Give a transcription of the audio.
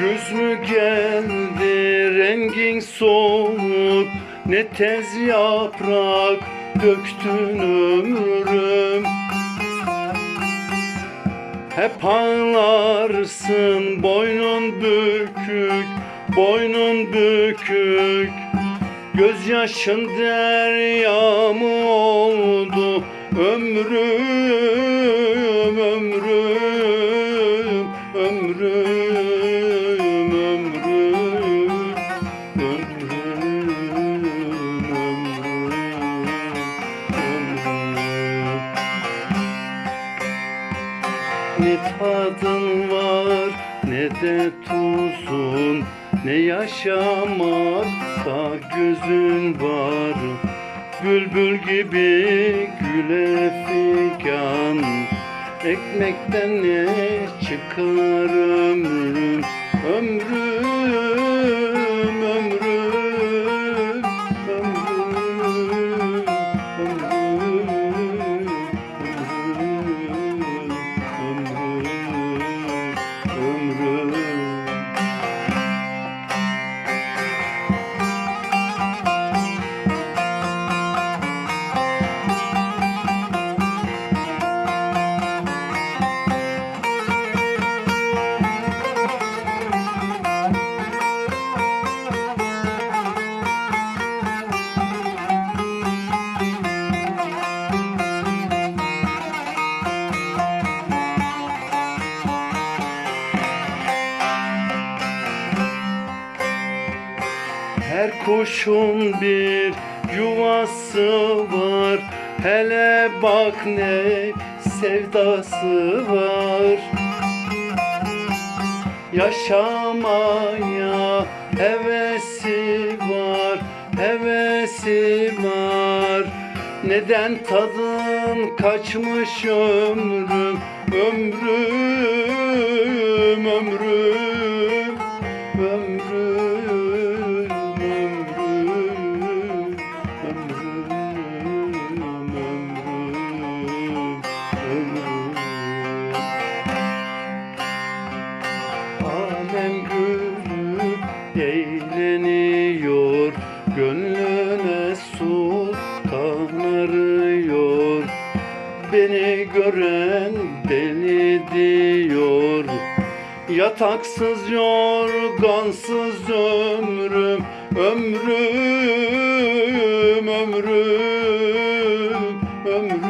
Güz mü geldi rengin soluk Ne tez yaprak döktün ömrüm. Hep ağlarsın boynun bükük Boynun bükük. Gözyaşın derya mı oldu Ömrüm, ömrüm, ömrüm, Ne tadın var ne de tuzun Ne yaşamakta gözün var. Bülbül gibi güle figan Ekmekten ne çıkar ömrüm Ömrüm, Her kuşun bir yuvası var. Hele bak ne sevdası var. Yaşamaya hevesi var Hevesi var. Neden tadın kaçmış ömrüm Ömrüm, Bekleniyor gönlüne sultan arıyor Beni gören deli diyor. Yataksız yorgansız ömrüm Ömrüm ömrüm ömrüm.